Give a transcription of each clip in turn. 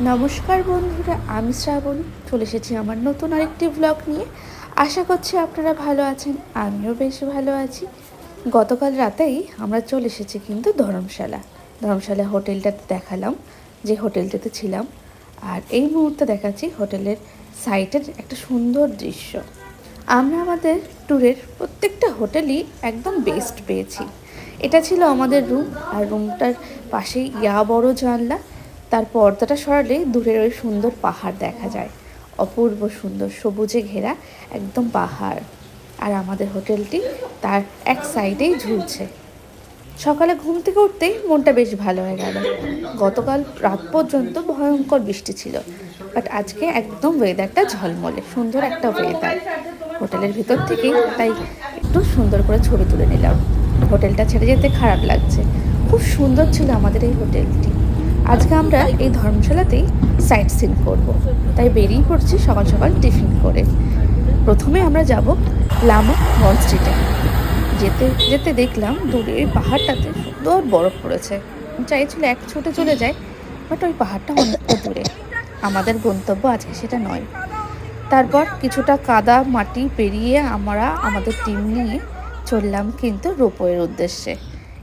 নমস্কার বন্ধুরা, আমি শ্রাবণ। চলে এসেছি আমার নতুন আরেকটি ব্লগ নিয়ে। আশা করছি আপনারা ভালো আছেন, আমিও বেশ ভালো আছি। গতকাল রাতেই আমরা চলে এসেছি কিন্তু ধর্মশালা। ধর্মশালা হোটেলটাতে দেখালাম, যে হোটেলটাতে ছিলাম। আর এই মুহূর্তে দেখাচ্ছি হোটেলের সাইটের একটা সুন্দর দৃশ্য। আমরা আমাদের ট্যুরের প্রত্যেকটা হোটেলই একদম বেস্ট পেয়েছি। এটা ছিল আমাদের রুম আর রুমটার পাশেই ইয়া বড় জানলা। তার পর্দাটা সরালে দূরের ওই সুন্দর পাহাড় দেখা যায়। অপূর্ব সুন্দর সবুজে ঘেরা একদম পাহাড়। আর আমাদের হোটেলটি তার এক সাইডেই ঝুলছে। সকালে ঘুম থেকে উঠতেই মনটা বেশ ভালো হয়ে গেল। গতকাল রাত পর্যন্ত ভয়ঙ্কর বৃষ্টি ছিল। বাট আজকে একদম ওয়েদারটা ঝলমলে, সুন্দর একটা ওয়েদার হোটেলের ভিতর থেকেই তাই একটু সুন্দর করে ছবি তুলে নিলাম। হোটেলটা ছেড়ে যেতে খারাপ লাগছে। খুব সুন্দর ছিল আমাদের এই হোটেলটি। আজকে আমরা এই ধর্মশালাতেই সাইট সিন করব। তাই বেরিয়ে পড়ছি সকাল সকাল টিফিন করে। প্রথমে আমরা যাব লামা মল স্ট্রিটে যেতে যেতে দেখলাম দূরে ওই পাহাড়টাতে সুন্দর বরফ পড়েছে। চাইছিল এক ছুটে চলে যায় বাট ওই পাহাড়টা অনেকটা দূরে। আমাদের গন্তব্য আজকে সেটা নয়। তারপর কিছুটা কাদা মাটি পেরিয়ে আমরা আমাদের টিম নিয়ে চললাম কিন্তু রোপওয়ের উদ্দেশ্যে।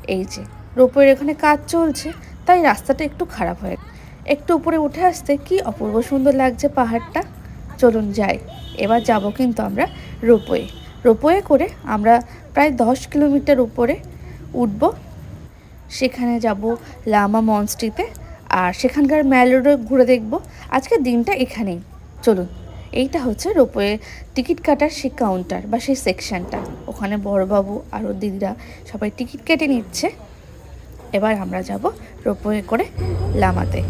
এই যে, রোপওয়ের এখানে কাজ চলছে। তাই রাস্তাটা একটু খারাপ হয়ে একটু উপরে উঠে আসতে কি অপূর্ব সুন্দর লাগছে পাহাড়টা। চলুন যাই। এবার যাব কিন্তু আমরা রোপওয়ে। রোপওয়ে করে আমরা প্রায় দশ কিলোমিটার উপরে উঠব। সেখানে যাব লামা মনস্ট্রিতে আর সেখানকার ম্যালোডো ঘুরে দেখব। আজকের দিনটা এখানেই। চলুন, এইটা হচ্ছে রোপওয়ে টিকিট কাটার সেই কাউন্টার বা সেই সেকশনটা ওখানে বড়বাবু আর দিদিরা সবাই টিকিট কেটে নিচ্ছে। এবার আমরা যাব রোপওয়ে করে লামাতে।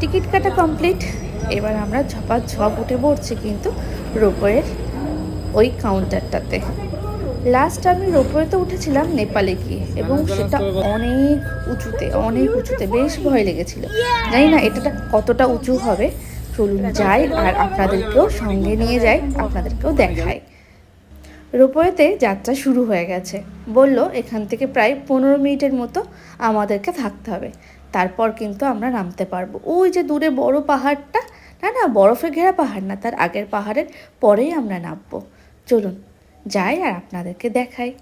টিকিট কাটা কমপ্লিট। এবার আমরা ঝপা ঝপ উঠে পড়ছি কিন্তু রোপওয়ের ওই কাউন্টারটাতে লাস্ট আমি রোপওয়েতে উঠেছিলাম নেপালে গিয়ে এবং সেটা অনেক উঁচুতে অনেক উঁচুতে বেশ ভয় লেগেছিল। জানি না এটা কতটা উঁচু হবে। চলুন যাই আর আপনাদেরকেও সঙ্গে নিয়ে যাই আপনাদেরকেও দেখাই। রোপওয়েতে যাত্রা শুরু হয়ে গেছে। বলল, এখান থেকে প্রায় পনেরো মিনিটের মতো আমাদেরকে থাকতে হবে। তারপর কিন্তু আমরা নামতে পারব। ওই যে দূরে বড় পাহাড়টা, না না, বরফে ঘেরা পাহাড় না, তার আগের পাহাড়ের পরেই আমরা নামবো। চলুন, যাই আর আপনাদেরকে দেখাই।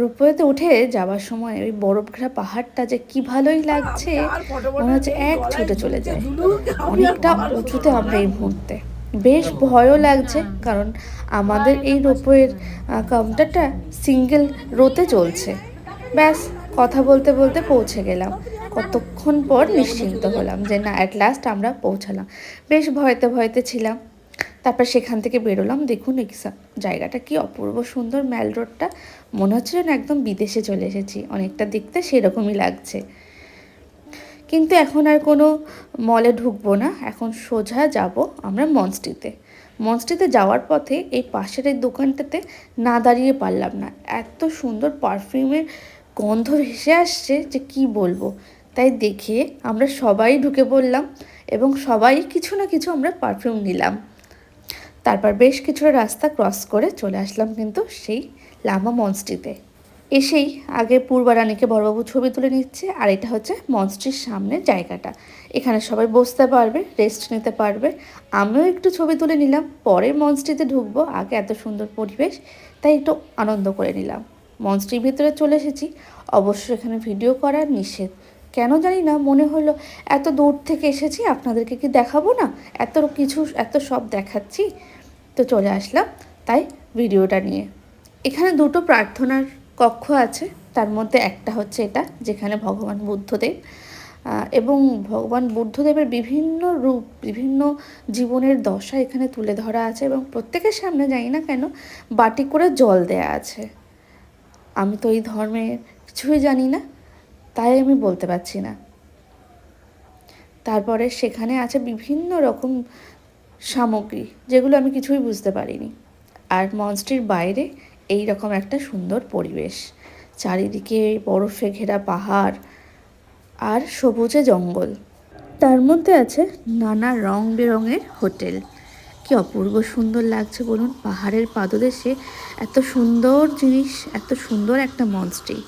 রোপওয়েতে উঠে যাওয়ার সময় ওই বরফ ঘেরা পাহাড়টা যে কি ভালোই লাগছে মনে হচ্ছে এক ছুটে চলে যায়। অনেকটা উঁচুতে আমরা এই মুহূর্তে। বেশ ভয়ও লাগছে কারণ আমাদের এই রোপওয়ের কাউন্টারটা সিঙ্গেল রোতে চলছে। ব্যাস কথা বলতে বলতে পৌঁছে গেলাম। কতক্ষণ পর নিশ্চিন্ত হলাম যে না অ্যাট লাস্ট আমরা পৌঁছালাম। বেশ ভয়তে ভয়তে ছিলাম। তারপর সেখান থেকে বেরোলাম। দেখুন এই জায়গাটা কি অপূর্ব সুন্দর ম্যাল রোডটা। মনে হচ্ছে যেন একদম বিদেশে চলে এসেছি। অনেকটা দেখতে সেরকমই লাগছে। কিন্তু এখন আর কোনো মলে ঢুকবো না। এখন সোজা যাব আমরা মনস্ট্রিতে। মনস্ট্রিতে যাওয়ার পথে এই পাশের এই দোকানটাতে না দাঁড়িয়ে পারলাম না। এত সুন্দর পারফিউমের গন্ধ ভেসে আসছে যে কি বলব। তাই দেখে আমরা সবাই ঢুকে পড়লাম এবং সবাই কিছু না কিছু আমরা পারফিউম নিলাম। তারপর বেশ কিছুটা রাস্তা ক্রস করে চলে আসলাম কিন্তু সেই লামা মঞ্চটিতে। এসেই আগে পূর্বারানীকে বড়বাবু ছবি তুলে নিচ্ছে আর এটা হচ্ছে মঞ্চটির সামনের জায়গাটা। এখানে সবাই বসতে পারবে রেস্ট নিতে পারবে। আমিও একটু ছবি তুলে নিলাম, পরে মঞ্চটিতে ঢুকবো। আগে এত সুন্দর পরিবেশ, তাই একটু আনন্দ করে নিলাম। মঞ্চটির ভিতরে চলে এসেছি। অবশ্য এখানে ভিডিও করা নিষেধ। কেন জানি না, মনে হলো এত দূর থেকে এসেছি, আপনাদেরকে কি দেখাবো না? এত কিছু, এত সব দেখাচ্ছি। তো চলে আসলাম, তাই ভিডিওটা নিয়ে। এখানে দুটো প্রার্থনার কক্ষ আছে, তার মধ্যে একটা হচ্ছে এটা, যেখানে ভগবান বুদ্ধদেব এবং ভগবান বুদ্ধদেবের বিভিন্ন রূপ, বিভিন্ন জীবনের দশা এখানে তুলে ধরা আছে এবং প্রত্যেকের সামনে জানি না কেন বাটি করে জল দেয়া আছে। আমি তো এই ধর্মের কিছুই জানি না, তাই আমি বলতে পারছি না। তারপরে সেখানে আছে বিভিন্ন রকম সামগ্রী, যেগুলো আমি কিছুই বুঝতে পারিনি। আর মঞ্চটির বাইরে এই রকম একটা সুন্দর পরিবেশ। চারিদিকে বরফে ঘেরা পাহাড় আর সবুজে জঙ্গল। তার মধ্যে আছে নানা রং বেরঙের হোটেল। কি অপূর্ব সুন্দর লাগছে বলুন, পাহাড়ের পাদদেশে এত সুন্দর জিনিস, এত সুন্দর একটা মঞ্চটি।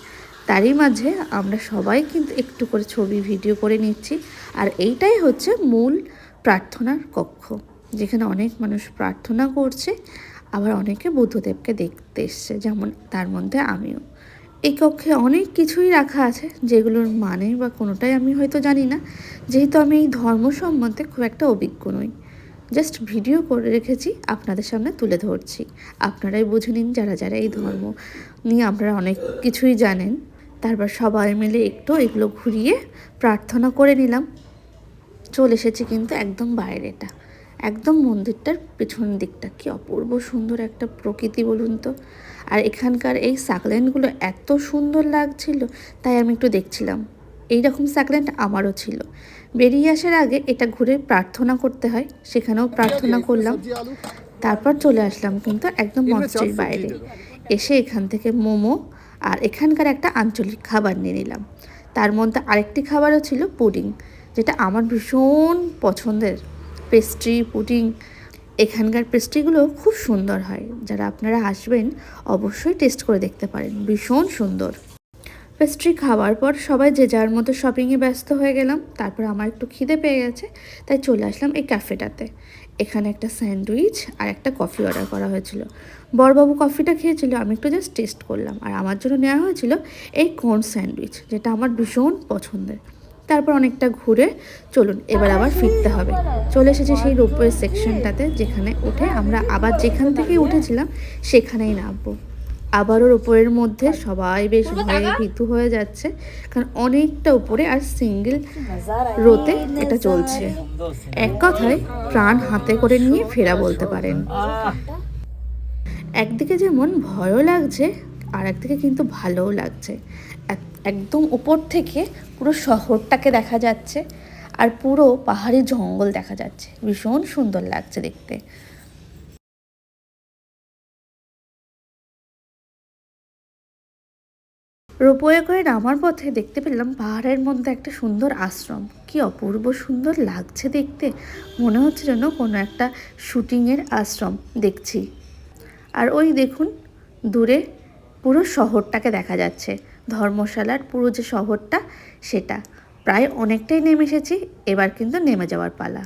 তারই মাঝে আমরা সবাই কিন্তু একটু করে ছবি, ভিডিও করে নিচ্ছি। আর এইটাই হচ্ছে মূল প্রার্থনার কক্ষ। যেখানে অনেক মানুষ প্রার্থনা করছে, আবার অনেকে বুদ্ধদেবকে দেখতে এসছে, যেমন তার মধ্যে আমিও। এই কক্ষে অনেক কিছুই রাখা আছে, যেগুলোর মানে বা কোনোটাই আমি হয়তো জানি না। যেহেতু আমি এই ধর্ম সম্বন্ধে খুব একটা অভিজ্ঞ নই। জাস্ট ভিডিও করে রেখেছি, আপনাদের সামনে তুলে ধরছি। আপনারাই বুঝে নিন, যারা যারা এই ধর্ম নিয়ে আপনারা অনেক কিছুই জানেন, তারপর সবাই মিলে একটু এগুলো ঘুরিয়ে প্রার্থনা করে নিলাম। চলে এসেছি কিন্তু একদম বাইরেটা। একদম মন্দিরটার পেছন দিকটা কি অপূর্ব সুন্দর একটা প্রকৃতি বলুন তো। আর এখানকার এই সাকলেন্টগুলো এত সুন্দর লাগছিল তাই আমি একটু দেখছিলাম। এই রকম সাকলেন্ট আমারও ছিল। বেরিয়ে আসার আগে এটা ঘুরে প্রার্থনা করতে হয় সেখানেও প্রার্থনা করলাম। তারপর চলে আসলাম কিন্তু একদম মঞ্চের বাইরে। এসে এখান থেকে মোমো আর এখানকার একটা আঞ্চলিক খাবার নিয়ে নিলাম। তার মধ্যে আরেকটি খাবারও ছিল পুডিং যেটা আমার ভীষণ পছন্দের। পেস্ট্রি পুডিং এখানকার পেস্ট্রিগুলো খুব সুন্দর হয়। যারা আপনারা আসবেন, অবশ্যই টেস্ট করে দেখতে পারেন। ভীষণ সুন্দর। পেস্ট্রি খাওয়ার পর সবাই যে যার মতো শপিংয়ে ব্যস্ত হয়ে গেলাম, তারপর আমার একটু খিদে পেয়ে গেছে, তাই চলে আসলাম এই ক্যাফেটাতে এখানে একটা স্যান্ডউইচ আর একটা কফি অর্ডার করা হয়েছিল। বড়বাবু কফিটা খেয়েছিল, আমি একটু জাস্ট টেস্ট করলাম। আর আমার জন্য নেওয়া হয়েছিল এই কর্ন স্যান্ডউইচ যেটা আমার ভীষণ পছন্দের। তারপর অনেকটা ঘুরে চলুন এবার আবার ফিরতে হবে। চলে এসেছি সেই রোপওয়ে সেকশনটাতে যেখানে উঠে আমরা আবার যেখান থেকে উঠেছিলাম সেখানেই নামবো। আবারও রোপওয়ের মধ্যে সবাই বেশ ভয়ে ভীতু হয়ে যাচ্ছে কারণ অনেকটা উপরে আর সিঙ্গেল রোতে এটা চলছে। এক কথায় প্রাণ হাতে করে নিয়ে ফেরা বলতে পারেন। একদিকে যেমন ভয়ও লাগছে আর একদিকে কিন্তু ভালোও লাগছে। এক- একদম উপর থেকে পুরো শহরটাকে দেখা যাচ্ছে আর পুরো পাহাড়ি জঙ্গল দেখা যাচ্ছে। ভীষণ সুন্দর লাগছে দেখতে। রোপওয়ে করে নামার পথে দেখতে পেলাম পাহাড়ের মধ্যে একটা সুন্দর আশ্রম। কি অপূর্ব সুন্দর লাগছে দেখতে। মনে হচ্ছে যেন কোনো একটা শুটিংয়ের আশ্রম দেখছি। আর ওই দেখুন, দূরে পুরো শহরটাকে দেখা যাচ্ছে। ধর্মশালার পুরো যে শহরটা সেটা। প্রায় অনেকটাই নেমে এসেছি এবার কিন্তু নেমে যাওয়ার পালা।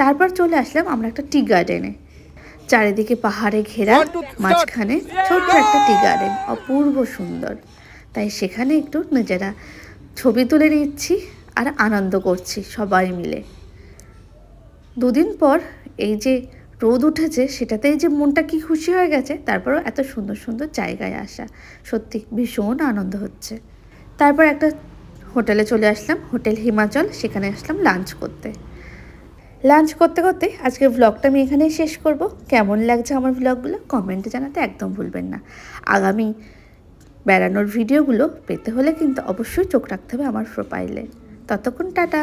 তারপর চলে আসলাম আমরা একটা টি গার্ডেনে। চারিদিকে পাহাড়ে ঘেরা মাঝখানে ছোট্ট একটা টি গার্ডেন অপূর্ব সুন্দর। তাই সেখানে একটু নিজেরা ছবি তুলে নিচ্ছি আর আনন্দ করছি সবাই মিলে। দুদিন পর এই যে রোদ উঠেছে সেটাতেই যে মনটা কি খুশি হয়ে গেছে, তারপরও এত সুন্দর সুন্দর জায়গায় আসা। সত্যি ভীষণ আনন্দ হচ্ছে। তারপর একটা হোটেলে চলে আসলাম, হোটেল হিমাচল, সেখানে আসলাম লাঞ্চ করতে। লাঞ্চ করতে করতে আজকের ব্লগটা আমি এখানেই শেষ করব। কেমন লাগছে আমার ব্লগগুলো কমেন্টে জানাতে একদম ভুলবেন না। আগামী বেড়ানোর ভিডিওগুলো পেতে হলে কিন্তু অবশ্যই চোখ রাখতে হবে আমার প্রোফাইলে ততক্ষণ টাটা।